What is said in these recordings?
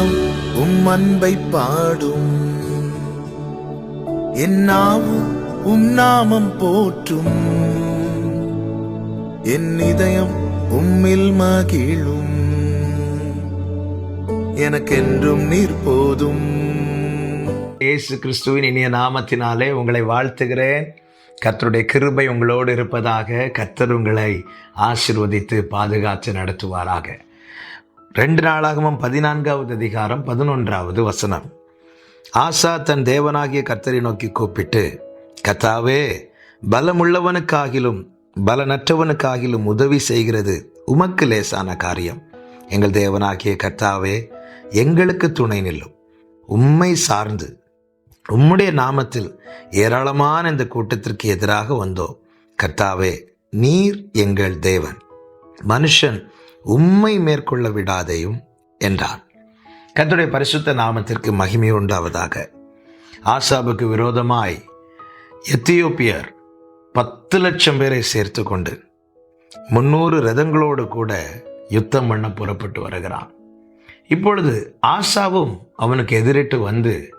உம் அன்பை பாடும். என்னாவும் உம் நாமம் போற்றும். என் இதயம் உம்மில் மகிழும். எனக்கென்றும் நீர் போதும். இயேசு கிறிஸ்துவின் இனிய நாமத்தினாலே உங்களை வாழ்த்துகிறேன். கத்தருடைய கிருபை உங்களோடு இருப்பதாக கத்தர் உங்களை ஆசிர்வதித்து பாதுகாத்து நடத்துவாராக. ரெண்டு நாளாகவும் பதினான்காவது அதிகாரம் பதினொன்றாவது வசனம். ஆசா தன் தேவனாகிய கர்த்தரை நோக்கி கூப்பிட்டு கத்தாவே பலமுள்ளவனுக்காகிலும் பலனற்றவனுக்காகிலும் உதவி செய்கிறது உமக்கு லேசான காரியம். எங்கள் தேவனாகிய கர்த்தாவே எங்களுக்கு துணை நில்லும். உம்மை சார்ந்து உம்முடைய நாமத்தில் ஏராளமான இந்த கூட்டத்திற்கு எதிராக வந்தோம். கர்த்தாவே நீர் எங்கள் தேவன். மனுஷன் உம்மை மேற்கொள்ள விடாதேயும் என்றான். கத்துடைய பரிசுத்த நாமத்திற்கு மகிமை உண்டாவதாக. ஆசாபுக்கு விரோதமாய் எத்தியோப்பியர் பத்து லட்சம் பேரை சேர்த்து கொண்டு முன்னூறு ரதங்களோடு கூட யுத்தம் பண்ண புறப்பட்டு வருகிறான். இப்பொழுது ஆசாவும் அவனுக்கு எதிரிட்டு வந்து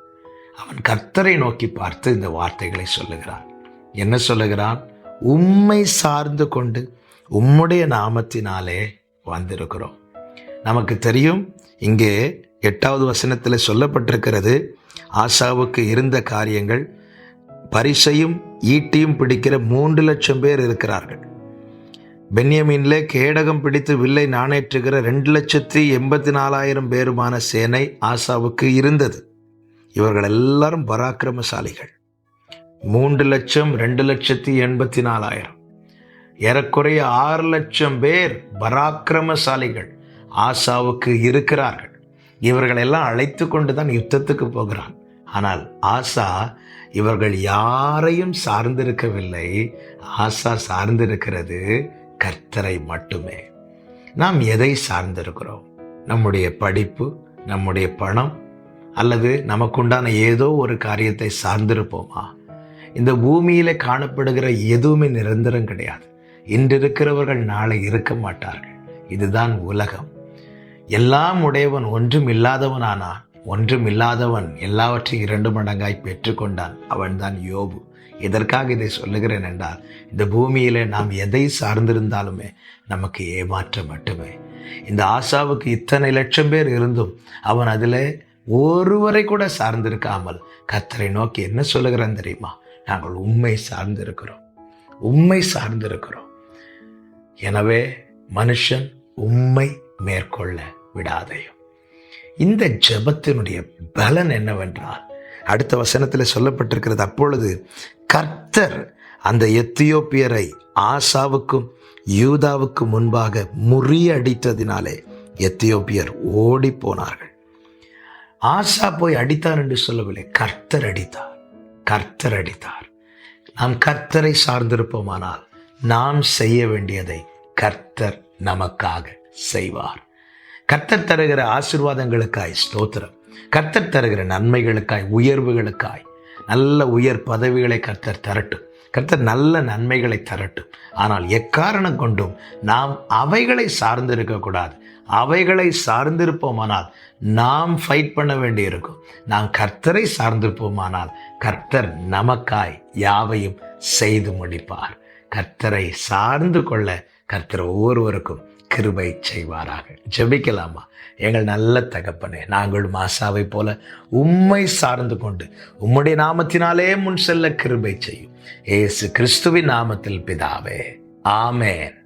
அவன் கர்த்தரை நோக்கி பார்த்து இந்த வார்த்தைகளை சொல்லுகிறான். என்ன சொல்லுகிறான்? உம்மை சார்ந்து கொண்டு உம்முடைய நாமத்தினாலே வந்திருக்கிறோம் நமக்கு தெரியும் இங்கே எட்டாவது வசனத்தில் சொல்லப்பட்டிருக்கிறது ஆசாவுக்கு இருந்த காரியங்கள் பரிசையும் ஈட்டியும் பிடிக்கிற மூன்று லட்சம் பேர் இருக்கிறார்கள். பென்யமீனிலே கேடகம் பிடித்து வில்லை நாணேற்றுகிற ரெண்டு லட்சத்தி எண்பத்தி நாலாயிரம் பேருமான சேனை ஆசாவுக்கு இருந்தது. இவர்கள் எல்லாரும் பராக்கிரமசாலிகள். மூன்று லட்சம் ரெண்டு லட்சத்தி எண்பத்தி நாலாயிரம் ஏறக்குறைய ஆறு லட்சம் பேர் பராக்கிரமசாலிகள் ஆசாவுக்கு இருக்கிறார்கள். இவர்கள் எல்லாம் அழைத்து கொண்டு தான் யுத்தத்துக்கு போகிறான். ஆனால் ஆசா இவர்கள் யாரையும் சார்ந்திருக்கவில்லை. ஆசா சார்ந்திருக்கிறது கர்த்தரை மட்டுமே. நாம் எதை சார்ந்திருக்கிறோம்? நம்முடைய படிப்பு நம்முடைய பணம் அல்லது நமக்குண்டான ஏதோ ஒரு காரியத்தை சார்ந்திருப்போமா? இந்த பூமியில் காணப்படுகிற எதுவுமே நிரந்தரம் கிடையாது. இன்று இருக்கிறவர்கள் நாளை இருக்க மாட்டார்கள் இதுதான் உலகம். எல்லாம் உடையவன் ஒன்றும் இல்லாதவனானான் ஒன்றும் இல்லாதவன் எல்லாவற்றையும் இரண்டு மடங்காய் பெற்றுக்கொண்டான் அவன்தான் யோபு. எதற்காக இதை சொல்லுகிறேன் என்றால் இந்த பூமியில் நாம் எதை சார்ந்திருந்தாலுமே நமக்கு ஏமாற்றம் மட்டுமே. இந்த ஆசாவுக்கு இத்தனை லட்சம் பேர் இருந்தும் அவன் அதில் ஒருவரை கூட சார்ந்திருக்காமல் கத்தரை நோக்கி என்ன சொல்லுகிறான் தெரியுமா? நாங்கள் உண்மை சார்ந்திருக்கிறோம். உண்மை சார்ந்திருக்கிறோம். எனவே மனுஷன் உண்மை மேற்கொள்ள விடாதையும். இந்த ஜெபத்தினுடைய பலன் என்னவென்றால் அடுத்த வசனத்தில் சொல்லப்பட்டிருக்கிறது அப்பொழுது கர்த்தர் அந்த எத்தியோப்பியரை ஆசாவுக்கும் யூதாவுக்கும் முன்பாக முறியடித்ததினாலே எத்தியோப்பியர் ஓடி போனார்கள் ஆசா போய் அடித்தார் என்று சொல்லவில்லை கர்த்தர் அடித்தார் கர்த்தர் அடித்தார். நாம் கர்த்தரை சார்ந்திருப்போமானால் நாம் செய்ய வேண்டியதை கர்த்தர் நமக்காக செய்வார். கர்த்தர் தருகிற ஆசிர்வாதங்களுக்காய் ஸ்தோத்திரம். கர்த்தர் தருகிற நன்மைகளுக்காய் உயர்வுகளுக்காய் நல்ல உயர் பதவிகளை கர்த்தர் தரட்டும். கர்த்தர் நல்ல நன்மைகளை தரட்டும். ஆனால் எக்காரணம் கொண்டும் நாம் அவைகளை சார்ந்திருக்கக்கூடாது அவைகளை சார்ந்திருப்போமானால் நாம் ஃபைட் பண்ண வேண்டியிருக்கும். நாம் கர்த்தரை சார்ந்திருப்போமானால் கர்த்தர் நமக்காய் யாவையும் செய்து முடிப்பார். கர்த்தரை சார்ந்து கொள்ள கர்த்தர் ஒவ்வொருவருக்கும் கிருபை செய்வாராக. ஜெபிக்கலாமா? எங்கள் நல்ல தகப்பனே நாங்கள் மாசாவை போல உம்மை சார்ந்து கொண்டு உம்முடைய நாமத்தினாலே முன் செல்ல கிருபை செய்யும். ஏசு கிறிஸ்துவின் நாமத்தில் பிதாவே. ஆமேன்.